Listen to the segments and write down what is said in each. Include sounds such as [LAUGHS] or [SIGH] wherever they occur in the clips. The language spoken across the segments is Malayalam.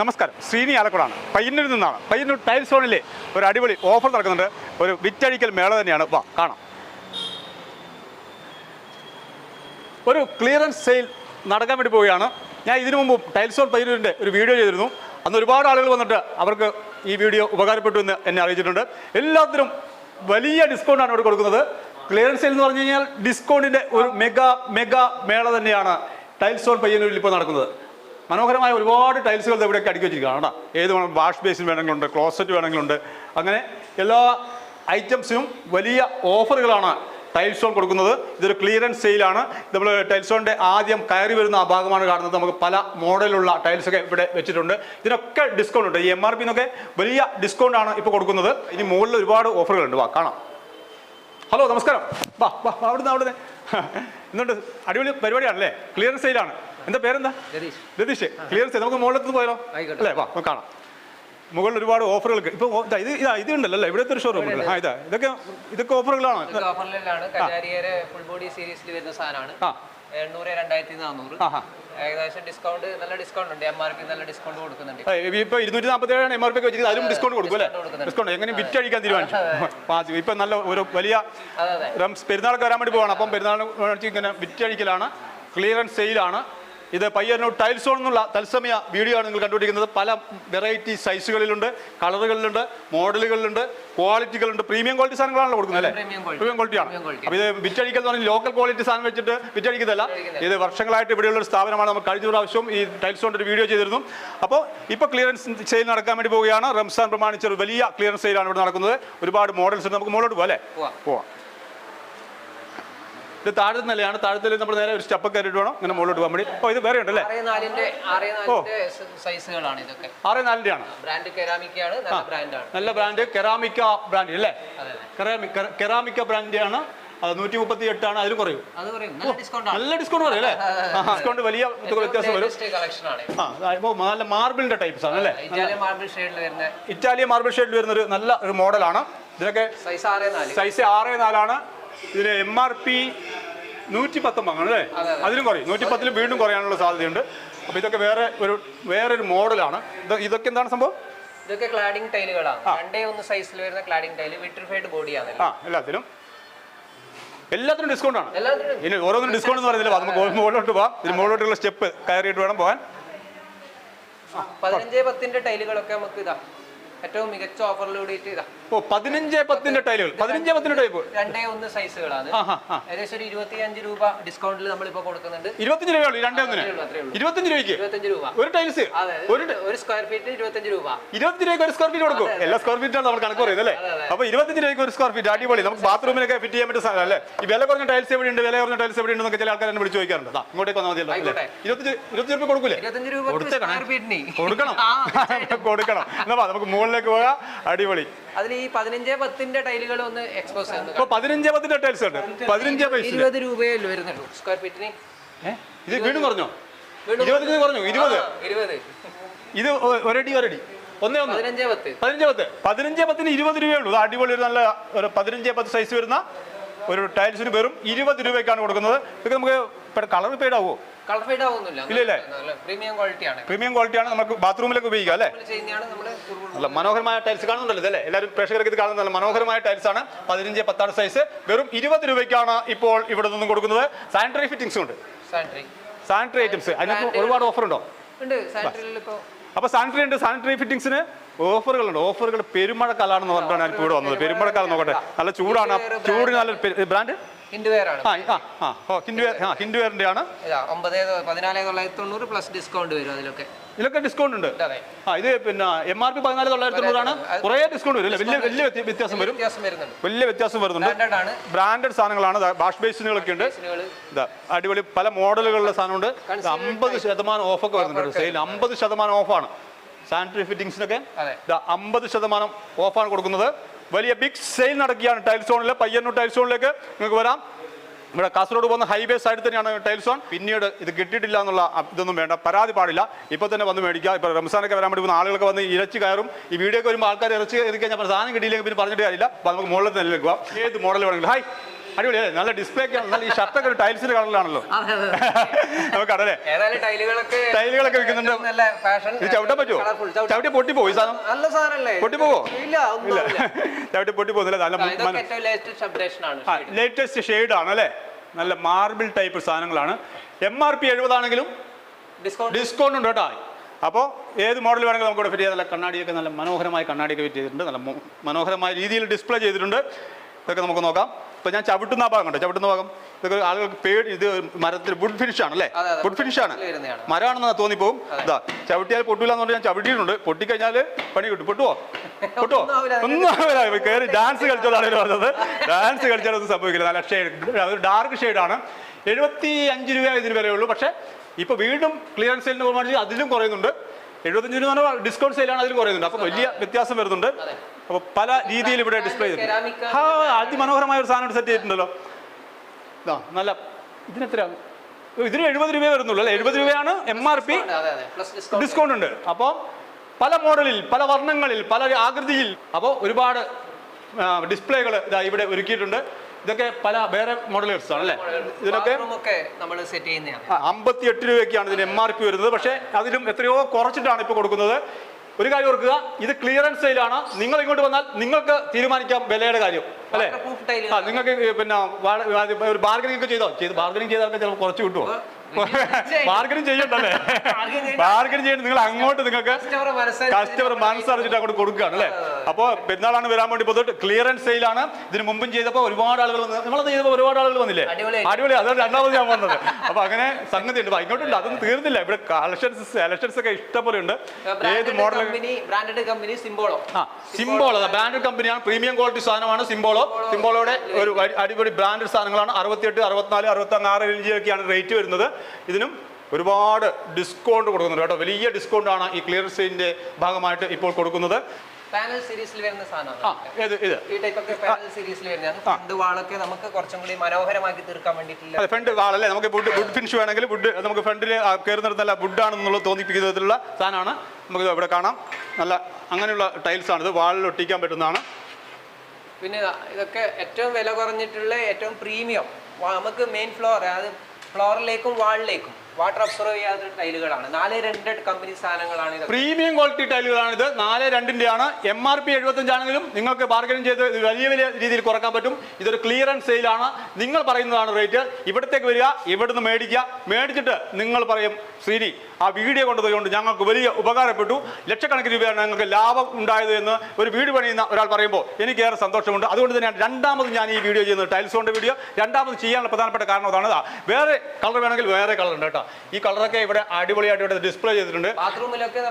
നമസ്കാരം. ശ്രീനി ആലക്കുടാണ്. പയ്യന്നൂരിൽ നിന്നാണ്. പയ്യന്നൂർ ടൈൽ സോണിലെ ഒരു അടിപൊളി ഓഫർ നടക്കുന്നുണ്ട്. ഒരു വിറ്റഴിക്കൽ മേള തന്നെയാണ്. വാ കാണാം. ഒരു ക്ലിയറൻസ് സെയിൽ നടക്കാൻ വേണ്ടി പോവുകയാണ്. ഞാൻ ഇതിനു മുമ്പ് ടൈൽ സോൺ പയ്യന്നൂരിന്റെ ഒരു വീഡിയോ ചെയ്തിരുന്നു. അന്ന് ഒരുപാട് ആളുകൾ വന്നിട്ട് അവർക്ക് ഈ വീഡിയോ ഉപകാരപ്പെട്ടു എന്ന് എന്നെ അറിയിച്ചിട്ടുണ്ട്. എല്ലാത്തിനും വലിയ ഡിസ്കൗണ്ടാണ് ഇവിടെ കൊടുക്കുന്നത്. ക്ലിയറൻസ് സെയിൽ എന്ന് പറഞ്ഞു കഴിഞ്ഞാൽ ഡിസ്കൗണ്ടിന്റെ ഒരു മെഗാ മെഗാ മേള തന്നെയാണ് ടൈൽസോൺ പയ്യന്നൂരിൽ ഇപ്പോൾ നടക്കുന്നത്. മനോഹരമായ ഒരുപാട് ടൈൽസുകൾ ഇവിടെയൊക്കെ അടുക്കി വെച്ചിരിക്കുകയാണ് കേട്ടോ ഏത് വേണം? വാഷ് ബേസിൻ വേണമെങ്കിലുണ്ട് ക്ലോസറ്റ് വേണമെങ്കിലുണ്ട്. അങ്ങനെ എല്ലാ ഐറ്റംസിനും വലിയ ഓഫറുകളാണ് ടൈൽ സോൺ കൊടുക്കുന്നത്. ഇതൊരു ക്ലിയറൻസ് സെയിലാണ് നമ്മൾ ടൈൽസോണിന്റെ ആദ്യം കയറി വരുന്ന ആ ഭാഗമാണ് കാണുന്നത്. നമുക്ക് പല മോഡലുള്ള ടൈൽസൊക്കെ ഇവിടെ വെച്ചിട്ടുണ്ട്. ഇതിനൊക്കെ ഡിസ്കൗണ്ട് ഉണ്ട്. ഈ എം ആർ പിന്നൊക്കെ വലിയ ഡിസ്കൗണ്ട് ആണ് ഇപ്പോൾ കൊടുക്കുന്നത്. ഇനി മുകളിൽ ഒരുപാട് ഓഫറുകളുണ്ട് വാ കാണാം. ഹലോ നമസ്കാരം. വാ വാ അവിടുന്ന് അവിടുന്ന്. [LAUGHS] ഇന്നുണ്ട് അടിപൊളി പരിപാടിയാണല്ലേ? ക്ലിയറൻസ് സെയിലാണ് എന്താ പേരെന്താ? രതീഷ്. രതീഷ്. ചെയ്ത്. നമുക്ക് മുകളിലത്ത് പോയാലോ. അല്ലേ? വാ നമുക്ക് കാണാം. മുകളിൽ ഒരുപാട് ഓഫറുകൾക്ക്. ഇപ്പൊ ഇതാ, ഇത് ഇതാ ഉണ്ടല്ലോ അല്ലേ? ഇവിടുത്തെ ഒരു ഷോറൂം ആ ഇതാ ഇതൊക്കെ ഇതൊക്കെ ഓഫറുകളാണ്? ഫുൾ ബോഡി സീരീസിൽ വരുന്ന സാധനമാണ്. ആ. എണ്ണൂറ് രണ്ടായിരത്തി നാനൂറ് ഏകദേശം ഡിസ്കൗണ്ട് നല്ല ഡിസ്കൗണ്ട് ഉണ്ട്. എം ആർ പി നല്ല ഡിസ്കൗണ്ട് കൊടുക്കുന്നുണ്ട്. ഇപ്പൊ ഇരുന്നൂറ്റി നാൽപ്പത്തി ഏഴാണ് എം ആർ പി വെച്ചിരിക്കുന്നത്. അതിലും ഡിസ്കൗണ്ട് കൊടുക്കും അല്ലേ? ഡിസ്കൗണ്ട് എങ്ങനെ വിറ്റഴിക്കാൻ തീരുമാനിച്ചു? പാചകം ഇപ്പൊ നല്ല ഒരു വലിയ പെരുന്നാളൊക്കെ വരാൻ വേണ്ടി പോവാണ്. അപ്പം പെരുന്നാൾ ഇങ്ങനെ വിറ്റഴിക്കലാണ് ക്ലിയറൻസ് സെയിലാണ് ഇത് പയ്യന്നൂർ ടൈൽസ് സോൺ എന്നുള്ള തത്സമയ വീഡിയോ ആണ് നിങ്ങൾ കണ്ടുപിടിക്കുന്നത് പല വെറൈറ്റി സൈസുകളിലുണ്ട് കളറുകളിലുണ്ട് മോഡലുകളിലുണ്ട് ക്വാളിറ്റികളുണ്ട് പ്രീമിയം ക്വാളിറ്റി സാധനങ്ങളാണല്ലോ കൊടുക്കുന്നത് അല്ലേ? പ്രീമിയം ക്വാളിറ്റിയാണ്. അപ്പോൾ ഇത് വിറ്റഴിക്കൽ എന്ന് പറഞ്ഞാൽ ലോക്കൽ ക്വാളിറ്റി സാധനം വെച്ചിട്ട് വിറ്റഴിക്കുന്നതല്ല ഇത് വർഷങ്ങളായിട്ട് ഇവിടെയുള്ള ഒരു സ്ഥാപനമാണ്. നമ്മൾ കഴിഞ്ഞ പ്രാവശ്യം ഈ ടൈൽസ് കൊണ്ട് ഒരു വീഡിയോ ചെയ്തിരുന്നു. അപ്പോൾ ഇപ്പോൾ ക്ലിയറൻസ് സെയിൽ നടക്കാൻ വേണ്ടി പോവുകയാണ്. റംസാൻ പ്രമാണിച്ച ഒരു വലിയ ക്ലിയറൻസ് സെയിലാണ് ഇവിടെ നടക്കുന്നത്. ഒരുപാട് മോഡൽസ് ഉണ്ട്. നമുക്ക് മുകളിലോട്ട് പോകാം അല്ലേ? പോവാം. ഇത് താഴത്തെ നിലയാണ്. താഴത്തെ നിലയിൽ നമ്മൾ നേരെ ഒരു സ്റ്റെപ്പ് കയറിയിട്ട് വേണം. ഇങ്ങനെ മുകളിലോട്ട് പോകാൻ വേണ്ടി. ഓ ഇത് വേറെ ഉണ്ടല്ലേ? ഓ. സൈസുകളാണ് ഇതൊക്കെ. ആറ് നാലിന്റെ ആണ് നല്ല ബ്രാൻഡ് കെറാമിക്ക ബ്രാൻഡ് അല്ലേ കെറാമിക്ക കെറാമിക്ക ബ്രാൻഡ് ആണ് നൂറ്റി മുപ്പത്തി എട്ടാണ് അതിലും കുറയും. നല്ല ഡിസ്കൗണ്ട് പറയും അല്ലേ? ഡിസ്കൗണ്ട് വലിയ വ്യത്യാസം വരും. നല്ല മാർബിളിന്റെ ടൈപ്സ് ആണ് അല്ലേ? ഇറ്റാലിയൻ മാർബിൾ ഷെയ്ഡിൽ വരുന്ന ഇറ്റാലിയൻ മാർബിൾ ഷെയ്ഡിൽ വരുന്ന ഒരു നല്ല ഒരു മോഡലാണ് ഇതിനൊക്കെ സൈസ് ആറ് നാല്. സൈസ് ആറ് നാലാണ്. ഇതിന് എം ആർ പി നൂറ്റി പത്തൊമ്പതാണ് അല്ലേ അതിലും കുറയും. നൂറ്റി പത്തിൽ വീണ്ടും കുറയാനുള്ള സാധ്യതയുണ്ട്. അപ്പോൾ ഇതൊക്കെ വേറെ ഒരു വേറൊരു മോഡലാണ്. ഇതൊക്കെ എന്താണ് സംഭവം? ഇതൊക്കെ ക്ലാഡിംഗ് ടൈലുകളാണ് രണ്ടേ ഒന്ന് സൈസിൽ വരുന്ന ക്ലാഡിംഗ് ടൈൽ വിട്രിഫൈഡ് ബോഡിയാണ് ആ എല്ലാത്തിനും. എല്ലാത്തിനും ഡിസ്കൗണ്ട് ആണ്. ഇനി ഓരോന്നും ഡിസ്കൗണ്ട് എന്ന് പറയുന്നില്ല. നമുക്ക് മുകളിലോട്ട് പോവാം. ഇതിന് മുകളിലോട്ടുള്ള സ്റ്റെപ്പ് കയറിയിട്ട് വേണം പോകാൻ പതിനഞ്ച് പത്തിന്റെ ടൈലുകളൊക്കെ നമുക്ക് ഇതാ. ഏറ്റവും മികച്ച ഓഫറിൽ കൂടിയിട്ട് ഇതാ. ഓ പതിനഞ്ച് പത്തിന്റെ ടൈലുകൾ. പതിനഞ്ച് പത്തിന്റെ ടൈപ്പ്. രണ്ടേ ഒന്ന് സൈസുകളാണ് ഏകദേശം ഒരു ഇരുപത്തി അഞ്ച് രൂപ ഡിസ്കൗണ്ടിൽ നമ്മളിപ്പോ കൊടുക്കുന്നുണ്ട്. ഇരുപത്തഞ്ച് രൂപയുള്ളൂ രണ്ടേ ഒന്നിന്. ഇരുപത്തഞ്ച് രൂപയ്ക്ക്? ഇരുപത്തഞ്ച് രൂപ. ഒരു ടൈൽസ് അതെ ഒരു സ്ക്വയർ ഫീറ്റ് ഇരുപത്തഞ്ച് രൂപ. ഇരുപത്തഞ്ച് രൂപയ്ക്ക് ഒരു സ്ക്വയർ ഫീറ്റ് കൊടുക്കും. എല്ലാ സ്ക്വയർ ഫീറ്റാണ് നമ്മൾ കണക്ക് പറയുന്നത് അല്ലേ. അപ്പൊ ഇരുപത്തഞ്ച് രൂപയ്ക്ക് ഒരു സ്ക്വയർ ഫീറ്റ് അടിപൊളി. നമുക്ക് ബാത്റൂമിലൊക്കെ ഫിറ്റ് ചെയ്യാൻ പറ്റിയ സാധനം അല്ലേ? ഈ വില കുറഞ്ഞ ടൈൽസ് എവിടെയുണ്ട്? വില കുറഞ്ഞ ടൈൽസ് എവിടെ ഉണ്ടെന്നൊക്കെ ചില ആൾക്കാർ എന്നെ വിളിച്ച് ചോദിക്കാറുണ്ട്. ദാ, ഇങ്ങോട്ടേക്ക് വന്നാൽ മതിയല്ലോ അല്ലേ? ഇരുപത്തി ഇരുപത്തഞ്ച് ഇരുപത്തഞ്ച് രൂപ കൊടുക്കൂലേ? കൊടുക്കണം. ആ, കൊടുക്കണം. എന്നാ നമുക്ക് നമുക്ക് മുകളിലേക്ക് പോകാം. അടിപൊളി. അതിൽ ഈ പതിനഞ്ച് പത്തിന്റെ ടൈലുകൾ ഒന്ന് എക്സ്പോസ് ചെയ്യുന്നത് ഇപ്പൊ പതിനഞ്ച് പത്തിന്റെ ടൈൽസ് ഉണ്ട്. പതിനഞ്ച് പൈസ ഇരുപത് രൂപയേ വരുന്നുള്ളൂ. സ്ക്വയർ ഫീറ്റിന് ഇത് വീണ്ടും കുറഞ്ഞോ? വീണ്ടും ഇരുപതിന് കുറഞ്ഞു. ഇരുപത്? ആ, ഇരുപത്. ഇത് ഒ- ഒരടി ഒരടി. ഒന്നേ ഒന്ന്. പതിനഞ്ച് പത്ത്. പതിനഞ്ച് പത്ത്. പതിനഞ്ച് പത്തിന് ഇരുപത് രൂപയേ ഉള്ളൂ. ഇത് അടിപൊളി ഒരു നല്ല ഒരു പതിനഞ്ച് പത്ത് സൈസ് വരുന്ന ഒരു ടൈൽസിന് വെറും ഇരുപത് രൂപയ്ക്കാണ് കൊടുക്കുന്നത്. ഇതൊക്കെ നമുക്ക് കളർ പെയ്ഡ് ആവുമോ കളർ ഫെയ്ഡ് ആവുന്നില്ല. ഇല്ല, ഇല്ലേ? പ്രീമിയം ക്വാളിറ്റിയാണ് പ്രീമിയം ക്വാളിറ്റിയാണ് നമുക്ക് ബാത്റൂമിലൊക്കെ ഉപയോഗിക്കാം അല്ലേ? നല്ല മനോഹരമായ ടൈൽസ് കാണുന്നുണ്ടല്ലോ ഇതല്ലേ? എല്ലാവരും പ്രേക്ഷകർക്ക് ഇത് കാണുന്നതല്ല മനോഹരമായ ടൈൽസ് ആണ്. പതിനഞ്ച് പത്താണ് സൈസ് വെറും ഇരുപത് രൂപയ്ക്കാണ് ഇപ്പോൾ ഇവിടെ നിന്നും കൊടുക്കുന്നത്. സാനിറ്ററി ഫിറ്റിംഗ്സ് ഉണ്ട്. സാനിറ്ററി ഐറ്റംസ് അതിനകത്ത് ഒരുപാട് ഓഫർ ഉണ്ടോ? അപ്പോൾ സാനിറ്ററി ഉണ്ട്. സാനിറ്ററി ഫിറ്റിംഗ്സിന് ഓഫറുകളുണ്ട് ഓഫറുകൾ പെരുമഴക്കാലാണെന്ന് പറഞ്ഞിട്ടാണ് ഞാൻ ഇവിടെ വന്നത്. പെരുമഴക്കാലം നോക്കട്ടെ. നല്ല ചൂടാണ്. ചൂടിന് നല്ല ബ്രാൻഡ്? ഹിൻഡുവെയർ ആണ് പ്ലസ് ഡിസ്കൗണ്ട് വരും അതിലൊക്കെ. ഇതിലൊക്കെ ഡിസ്കൗണ്ട് ഉണ്ട് ആ ഇത് പിന്നെ എം ആർ പി പതിനാല് തൊള്ളായിരത്തി തൊണ്ണൂറാണ് കുറേ ഡിസ്കൗണ്ട് വരും വലിയ വലിയ വ്യത്യാസം വരും. വലിയ വ്യത്യാസം വരുന്നുണ്ട്. ബ്രാൻഡഡ് സാധനങ്ങളാണ്. വാഷ് ബേസിനുകളൊക്കെ ഉണ്ട്. അടിപൊളി പല മോഡലുകളുള്ള സാധനമുണ്ട്. അമ്പത് ശതമാനം ഓഫൊക്കെ വരുന്നുണ്ട്. സെയിൽ അമ്പത് ശതമാനം ഓഫാണ്. സാനിറ്ററി ഫിറ്റിംഗ്സിനൊക്കെ. അമ്പത് ശതമാനം ഓഫാണ് കൊടുക്കുന്നത്. വലിയ ബിഗ് സെയിൽ നടക്കുകയാണ് ടൈൽ സോണിൽ പയ്യന്നൂർ ടൈൽ സോണിലേക്ക് നിങ്ങൾക്ക് വരാം. ഇവിടെ കാസർഗോഡ് പോകുന്ന ഹൈവേ സൈഡ് തന്നെയാണ് ടൈൽ സോൺ പിന്നീട് ഇത് കിട്ടിയിട്ടില്ല എന്നുള്ള ഇതൊന്നും വേണ്ട. പരാതി പാടില്ല. ഇപ്പോൾ തന്നെ വന്ന് മേടിക്കുക. ഇപ്പോൾ റംസാനൊക്കെ വരാൻ വേണ്ടി ആളുകളൊക്കെ വന്ന് ഇരച്ച് കയറും. ഈ വീഡിയോ ഒക്കെ വരുമ്പോൾ ആൾക്കാർ ഇറച്ചി കയറി കഴിഞ്ഞാൽ സാധനം കിട്ടിയില്ലെങ്കിൽ പിന്നെ പറഞ്ഞിട്ട് കാര്യമില്ല. അപ്പോൾ നമുക്ക് മുകളിൽ തന്നെ ഏത് മോഡൽ വേണമെങ്കിലും. ഹായ് അടിപൊളിയല്ലേ നല്ല ഡിസ്പ്ലേ ഒക്കെ നല്ല ഈ ഷർട്ടൊക്കെ ഒരു ടൈൽസിന്റെ കളറിലാണല്ലോ. നമുക്കടല്ലേ ഏതായാലും ടൈലുകളൊക്കെ ടൈലുകളൊക്കെ വിൽക്കുന്നുണ്ട്. നല്ല ഫാഷൻ ഇത് ചവിട്ടാൻ പറ്റുമോ? ചവിട്ടി പൊട്ടി പോയി സാധനം? നല്ല സാധനല്ലേ പൊട്ടി പോവോ? ഇല്ല. [LAUGHS] ചവിട്ടി പൊട്ടി പോകുന്നില്ല. നല്ല ലേറ്റസ്റ്റ് ഷെയ്ഡ് ആണ് അല്ലേ? നല്ല മാർബിൾ ടൈപ്പ് സാധനങ്ങളാണ്. എം ആർ പി എഴുപതാണെങ്കിലും ഡിസ്കൗണ്ട് ഡിസ്കൗണ്ട് ഉണ്ട് കേട്ടോ. അപ്പോൾ ഏത് മോഡൽ വേണമെങ്കിലും നമുക്ക് ഇവിടെ ഫിറ്റ് ചെയ്യാം. നല്ല കണ്ണാടിയൊക്കെ നല്ല മനോഹരമായ കണ്ണാടിയൊക്കെ ഫിറ്റ് ചെയ്തിട്ടുണ്ട്. നല്ല മനോഹരമായ രീതിയിൽ ഡിസ്പ്ലേ ചെയ്തിട്ടുണ്ട്. ഇതൊക്കെ നമുക്ക് നോക്കാം. ഇപ്പോൾ ഞാൻ ചവിട്ടുന്ന ഭാഗം കണ്ടോ? ചവിട്ടുന്ന ഭാഗം. ഇതൊക്കെ ആളുകൾക്ക് പേടി ഇത് മരത്തിൽ വുഡ് ഫിനിഷ് ആണ് അല്ലേ. വുഡ് ഫിനിഷ് ആണ്. മരമാണെന്ന് തോന്നിപ്പോവും. ഇതാ ചവിട്ടിയാൽ പൊട്ടില്ല എന്ന് പറഞ്ഞാൽ ഞാൻ ചവിട്ടിയിട്ടുണ്ട്. പൊട്ടിക്കഴിഞ്ഞാൽ പണി കിട്ടും. പൊട്ടുവോ? [LAUGHS] പൊട്ടോ ഒന്നും ആവില്ല. കയറി ഡാൻസ് കളിച്ചതാണ് പറഞ്ഞത്. ഡാൻസ് കളിച്ചാലൊന്നും സംഭവിക്കില്ല. നല്ല ഷെയ്ഡ് ഡാർക്ക് ഷെയ്ഡാണ് എഴുപത്തി അഞ്ച് രൂപ ഇതിന് വരെ വിലയുള്ളൂ. പക്ഷെ ഇപ്പോൾ വീണ്ടും ക്ലിയറൻസ് സെയിലിന് പോകുമ്പോൾ അതിലും കുറയുന്നുണ്ട്. എഴുപത്തഞ്ച് രൂപ ഡിസ്കൗണ്ട് സെയിലാണ് അതിലും കുറയുന്നുണ്ട്. അപ്പോൾ വലിയ വ്യത്യാസം വരുന്നുണ്ട്. അപ്പോൾ പല രീതിയിൽ ഇവിടെ ഡിസ്പ്ലേ ചെയ്തു ചെയ്തിട്ടുണ്ട് ആ അതിമനോഹരമായ ഒരു സാധനം സെറ്റ് ചെയ്തിട്ടുണ്ടല്ലോ. ഇതാ നല്ല ഇതിനെത്ര ഇതിന് എഴുപത് രൂപയെ വരുന്നുള്ളൂ അല്ലേ? എഴുപത് രൂപയാണ് എം ആർ പി ഡിസ്കൗണ്ട് ഉണ്ട്. അപ്പോൾ പല മോഡലിൽ പല വർണങ്ങളിൽ പല ആകൃതിയിൽ അപ്പോൾ ഒരുപാട് ഡിസ്പ്ലേകൾ ഇതാ ഇവിടെ ഒരുക്കിയിട്ടുണ്ട്. ഇതൊക്കെ പല വേറെ മോഡലേഴ്സ് ആണ് അല്ലേ? നമ്മൾ സെറ്റ് ചെയ്യുന്നതാണ്. അമ്പത്തി എട്ട് രൂപയൊക്കെയാണ് ഇതിന് എം ആർ പി വരുന്നത്. പക്ഷേ അതിലും എത്രയോ കുറച്ചിട്ടാണ് ഇപ്പോൾ കൊടുക്കുന്നത്. ഒരു കാര്യം ഓർക്കുക ഇത് ക്ലിയറൻസ് സെയിലാണ് നിങ്ങൾ ഇങ്ങോട്ട് വന്നാൽ നിങ്ങൾക്ക് തീരുമാനിക്കാം വിലയുടെ കാര്യം. അല്ലേ? ആ നിങ്ങൾക്ക് പിന്നെ ഒരു ബാർഗനിങ് ഒക്കെ ചെയ്തോ? ചെയ്ത് ബാർഗനിങ് ചെയ്താൽ ചിലപ്പോൾ കുറച്ച് കിട്ടുമോ? ബാർഗനിങ് ചെയ്യണ്ടല്ലേ. ബാർഗനിങ് ചെയ്യണ്ട. നിങ്ങൾ അങ്ങോട്ട് നിങ്ങൾക്ക് കസ്റ്റമർ മനസ്സറിഞ്ഞിട്ട് അങ്ങോട്ട് കൊടുക്കുകയാണ് അല്ലേ? അപ്പോൾ പെരുന്നാളാണ് വരാൻ വേണ്ടി പോയിട്ട് ക്ലിയറൻസ് സെയിലാണ് ഇതിന് മുമ്പും ചെയ്തപ്പോൾ ഒരുപാട് ആളുകൾ വന്നു നമ്മളത് ചെയ്തപ്പോൾ ഒരുപാട് ആളുകൾ വന്നില്ലേ. അടിപൊളി അതാണ് രണ്ടാമത് ഞാൻ വന്നത്. അപ്പൊ അങ്ങനെ സംഗതി ഉണ്ട് ഇങ്ങോട്ടുണ്ട് അതൊന്നും തീർന്നില്ല. ഇവിടെ കളക്ഷൻസ് സെലക്ഷൻസ് ഒക്കെ ഇഷ്ടംപോലെ ഉണ്ട് ഏത് മോഡൽ ബ്രാൻഡഡ് കമ്പനി സിംബോളോ ആ സിംബോളോ ബ്രാൻഡഡ് കമ്പനിയാണ് പ്രീമിയം ക്വാളിറ്റി സാധനമാണ് സിംബോളോ സിംബോളോയുടെ ഒരു അടിപൊളി ബ്രാൻഡഡ് സാധനങ്ങളാണ്. അറുപത്തിയെട്ട് അറുപത്തിനാല് അറുപത്തി ആറ് റേഞ്ചിലൊക്കെയാണ് റേറ്റ് വരുന്നത്. ഇതിനും ഒരുപാട് ഡിസ്കൗണ്ട് കൊടുക്കുന്നുണ്ട് കേട്ടോ. വലിയ ഡിസ്കൗണ്ടാണ് ആണ് ഈ ക്ലിയർ സെയിലിന്റെ ഭാഗമായിട്ട് ഇപ്പോൾ കൊടുക്കുന്നത്. പാനൽ സീരീസിൽ വരുന്ന സാധനമാണ് നമുക്ക് കുറച്ചും കൂടി മനോഹരമാക്കി തീർക്കാൻ വേണ്ടിയിട്ടുള്ള ഫ്രണ്ട് വാളല്ലേ നമുക്ക് വുഡ് വുഡ് ഫിനിഷ് വേണമെങ്കിൽ വുഡ് നമുക്ക് ഫ്രണ്ടിൽ കയറുന്നിടത്തല്ല വുഡാണെന്നുള്ളത് തോന്നിപ്പിക്കുന്ന വിധത്തിലുള്ള സാധനമാണ്. നമുക്ക് ഇവിടെ കാണാം. നല്ല അങ്ങനെയുള്ള ടൈൽസ് ആണ് ഇത്. വാളിൽ ഒട്ടിക്കാൻ പറ്റുന്നതാണ്. പിന്നെ ഇതൊക്കെ ഏറ്റവും വില കുറഞ്ഞിട്ടുള്ള ഏറ്റവും പ്രീമിയം നമുക്ക് മെയിൻ ഫ്ലോർ അതായത് ഫ്ലോറിലേക്കും വാളിലേക്കും ടൈലുകളാണ്. രണ്ട് കമ്പനി സാധനങ്ങളാണ് ഇത് പ്രീമിയം ക്വാളിറ്റി ടൈലുകളാണിത് നാല് രണ്ടിന്റെയാണ് എം ആർ പി എഴുപത്തഞ്ചാണെങ്കിലും നിങ്ങൾക്ക് ബാർഗനിങ് ചെയ്ത് ഇത് വലിയ വലിയ രീതിയിൽ കുറയ്ക്കാൻ പറ്റും. ഇതൊരു ക്ലിയറൻസ് സെയിലാണ് നിങ്ങൾ പറയുന്നതാണ് റേറ്റ് ഇവിടത്തേക്ക് വരിക ഇവിടുന്ന് മേടിക്കുക. മേടിച്ചിട്ട് നിങ്ങൾ പറയും ശ്രീനി ആ വീഡിയോ കൊണ്ടതുകൊണ്ട് ഞങ്ങൾക്ക് വലിയ ഉപകാരപ്പെട്ടു. ലക്ഷക്കണക്കിന് രൂപയാണ് ഞങ്ങൾക്ക് ലാഭം ഉണ്ടായത് എന്ന് ഒരു വീട് പണിയുന്ന ഒരാൾ പറയുമ്പോൾ എനിക്ക് ഏറെ സന്തോഷമുണ്ട്. അതുകൊണ്ട് തന്നെയാണ് രണ്ടാമത് ഞാൻ ഈ വീഡിയോ ചെയ്യുന്നത്. ടൈൽസ് കൊണ്ട് വീഡിയോ രണ്ടാമത് ചെയ്യാനുള്ള പ്രധാനപ്പെട്ട കാരണം അതാണ്. വേറെ കളർ വേണമെങ്കിൽ വേറെ കളർ ഉണ്ട് കേട്ടോ. ഈ കളറൊക്കെ ഇവിടെ അടിപൊളിയായിട്ട് ഇവിടെ ഡിസ്പ്ലേ ചെയ്തിട്ടുണ്ട്.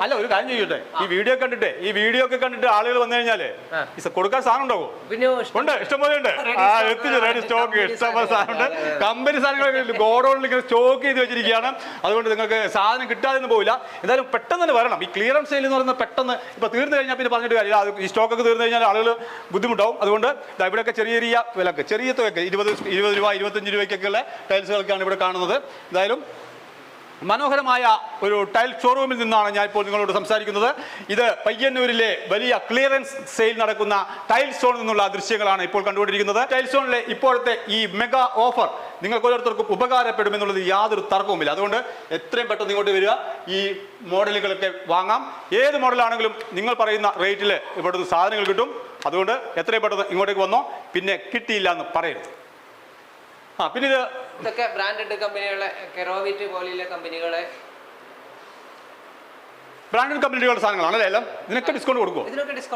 അല്ല ഒരു കാര്യം ചെയ്യട്ടെ? ഈ വീഡിയോ കണ്ടിട്ട് ഈ വീഡിയോ ഒക്കെ കണ്ടിട്ട് ആളുകൾ വന്നു കഴിഞ്ഞാൽ. കൊടുക്കാൻ സാധനം ഉണ്ടാവും? ഉണ്ട് ഇഷ്ടംപോലെ ഉണ്ട്. ആ എത്തിച്ചു റെഡി സ്റ്റോക്ക് ഇഷ്ടംപോലെ സാധനം ഉണ്ട് കമ്പനി സാധനങ്ങളൊക്കെ. ഗോഡൌണിൽ ഇങ്ങനെ സ്റ്റോക്ക് ചെയ്ത് വെച്ചിരിക്കുകയാണ്. അതുകൊണ്ട് നിങ്ങൾക്ക് സാധനം കിട്ടാതെ പോകില്ല പോവില്ല. എന്തായാലും പെട്ടെന്ന് തന്നെ വരണം. ഈ ക്ലിയറൻസ് സെയിൽ എന്ന് പറയുന്നത് പെട്ടെന്ന് ഇപ്പൊ തീർന്നു കഴിഞ്ഞാൽ പിന്നെ പറഞ്ഞിട്ട് കാര്യമില്ല. ഈ സ്റ്റോക്ക് ഒക്കെ തീർന്നു കഴിഞ്ഞാൽ ആളുകൾ ബുദ്ധിമുട്ടാവും. അതുകൊണ്ട് ഇവിടെ ഇവിടെയൊക്കെ ചെറിയ ചെറിയ വിലക്ക് ചെറിയ തുകയൊക്കെ ഇരുപത് ഇരുപത് രൂപ ഇരുപത്തഞ്ച് രൂപയ്ക്കൊക്കെയുള്ള ടൈൽസുകളൊക്കെയാണ് ഇവിടെ കാണുന്നത്. എന്തായാലും മനോഹരമായ ഒരു ടൈൽ ഷോറൂമിൽ നിന്നാണ് ഞാൻ ഇപ്പോൾ നിങ്ങളോട് സംസാരിക്കുന്നത്. ഇത് പയ്യന്നൂരിലെ വലിയ ക്ലിയറൻസ് സെയിൽ നടക്കുന്ന ടൈൽ സ്റ്റോണിൽ നിന്നുള്ള ദൃശ്യങ്ങളാണ് ഇപ്പോൾ കണ്ടുകൊണ്ടിരിക്കുന്നത്. ടൈൽ സോണിലെ ഇപ്പോഴത്തെ ഈ മെഗാ ഓഫർ നിങ്ങൾക്ക് ഓരോരുത്തർക്കും ഉപകാരപ്പെടുമെന്നുള്ളത് യാതൊരു തർക്കവുമില്ല. അതുകൊണ്ട് എത്രയും പെട്ടെന്ന് ഇങ്ങോട്ട് വരിക. ഈ മോഡലുകളൊക്കെ വാങ്ങാം. ഏത് മോഡലാണെങ്കിലും നിങ്ങൾ പറയുന്ന റേറ്റിൽ ഇവിടുന്ന് സാധനങ്ങൾ കിട്ടും. അതുകൊണ്ട് എത്രയും പെട്ടെന്ന് ഇങ്ങോട്ടേക്ക് വന്നോ. പിന്നെ കിട്ടിയില്ല എന്ന് പറയരുത്. ആ പിന്നെ ഇത് ഇതൊക്കെ ബ്രാൻഡഡ് കമ്പനികളെ കെറോവിറ്റ് പോലെയുള്ള കമ്പനികളെ ബ്രാൻഡഡ് കമ്പനികളുടെ സാധനങ്ങളാണ് അല്ലേ എല്ലാം? ഇതിനൊക്കെ ഡിസ്കൗണ്ട് കൊടുക്കും.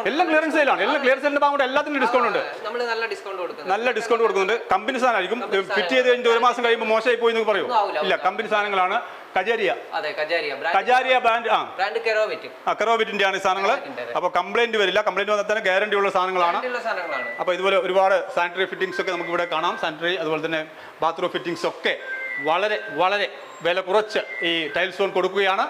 എല്ലാം ക്ലിയറൻസ് സെയിലാണ് എല്ലാം ക്ലിയർ സെയിലിന്റെ ഭാഗം എല്ലാത്തിനും ഡിസ്കൗണ്ട് ഉണ്ട്. നമ്മൾ നല്ല ഡിസ്കൗണ്ട് കൊടുക്കുന്നത് നല്ല ഡിസ്കൗണ്ട് കൊടുക്കുന്നുണ്ട്. കമ്പനി സാധനമായിരിക്കും. ഫിറ്റ് ചെയ്ത് കഴിഞ്ഞിട്ട് ഒരു മാസം കഴിയുമ്പോൾ മോശമായി പോയി എന്ന് പറയും? ഇല്ല കമ്പനി സാധനങ്ങളാണ് കജാരിയ. അതെ കജാരിയ. ബ്രാൻഡ് കജാരിയ ബ്രാൻഡ് ആ. ബ്രാൻഡ് കെറോവിറ്റ് അക്കറോബിറ്റിന്റെ ആണ് ഈ സാധനങ്ങൾ അപ്പൊ അപ്പോൾ കംപ്ലൈന്റ് വരില്ല. കംപ്ലൈന്റ് വന്നാൽ തന്നെ ഗ്യാരണ്ടി ഉള്ള സാധനങ്ങളാണ്. അപ്പൊ അപ്പോൾ ഇതുപോലെ ഒരുപാട് സാനിറ്ററി ഫിറ്റിംഗ്സ് ഒക്കെ നമുക്ക് ഇവിടെ കാണാം. സാനിറ്ററി അതുപോലെ തന്നെ ബാത്റൂം ഫിറ്റിംഗ്സ് ഒക്കെ വളരെ വളരെ വില കുറച്ച് ഈ ടൈൽ സോൺ കൊടുക്കുകയാണ്.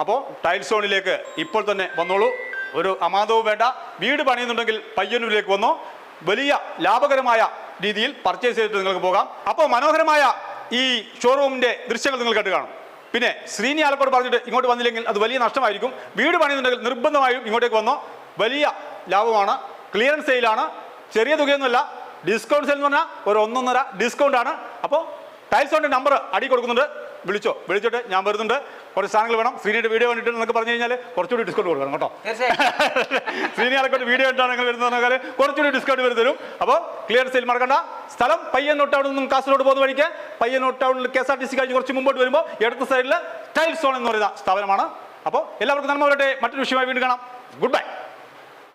അപ്പോൾ ടൈൽ സോണിലേക്ക് ഇപ്പോൾ തന്നെ വന്നോളൂ. ഒരു അമാതവും വേണ്ട. വീട് പണിയുന്നുണ്ടെങ്കിൽ പയ്യന്നൂരിലേക്ക് വന്നോ. വലിയ ലാഭകരമായ രീതിയിൽ പർച്ചേസ് ചെയ്തിട്ട് നിങ്ങൾക്ക് പോകാം. അപ്പോൾ മനോഹരമായ ഈ ഷോറൂമിന്റെ ദൃശ്യങ്ങൾ നിങ്ങൾ കണ്ടു കാണും. പിന്നെ ശ്രീനി ആലക്കോട് പറഞ്ഞിട്ട് ഇങ്ങോട്ട് വന്നില്ലെങ്കിൽ അത് വലിയ നഷ്ടമായിരിക്കും. വീട് പണിയുന്നുണ്ടെങ്കിൽ നിർബന്ധമായും ഇങ്ങോട്ടേക്ക് വന്നോ. വലിയ ലാഭമാണ്. ക്ലിയറൻസ് സെയിലാണ് ചെറിയ തുകയൊന്നുമല്ല. ഡിസ്കൗണ്ട് സെയിൽ എന്ന് പറഞ്ഞാൽ ഒരു ഒന്നൊന്നര ഡിസ്കൗണ്ട് ആണ്. അപ്പോൾ ടൈൽസോണിന്റെ നമ്പർ അടി കൊടുക്കുന്നുണ്ട്. വിളിച്ചോ. വിളിച്ചിട്ട് ഞാൻ വരുന്നുണ്ട്. കുറച്ച് സാധനങ്ങൾ വേണം. ശ്രീനിയുടെ വീഡിയോ കണ്ടിട്ട് എന്നൊക്കെ പറഞ്ഞു കഴിഞ്ഞാൽ കുറച്ചുകൂടി ഡിസ്കൗണ്ട് കൊടുക്കണം കേട്ടോ. ശ്രീനി അറക്കൊണ്ട് വീഡിയോ ഇട്ടാണ് നിങ്ങൾ വരുന്നതെന്നാൽ കുറച്ചുകൂടി ഡിസ്കൗണ്ട് വരും തരും. അപ്പോൾ ക്ലിയർ സെയിൽ മറക്കണ്ട സ്ഥലം പയ്യന്നൂർ ടൗണിൽ നിന്നും കാസർഗോഡ് പോകുന്ന വഴിക്ക് പയ്യന്നൂർ ടൗണിൽ K S R T C കഴിഞ്ഞ് കുറച്ച് മുമ്പോട്ട് വരുമ്പോൾ ഇടത്ത സൈഡിൽ സ്റ്റൈൽ സോൺ എന്ന് പറയുന്ന സ്ഥാപനമാണ്. അപ്പോൾ എല്ലാവർക്കും നന്മ വരട്ടെ. മറ്റൊരു വിഷയമായി വീണ്ടും കാണാം. Good bye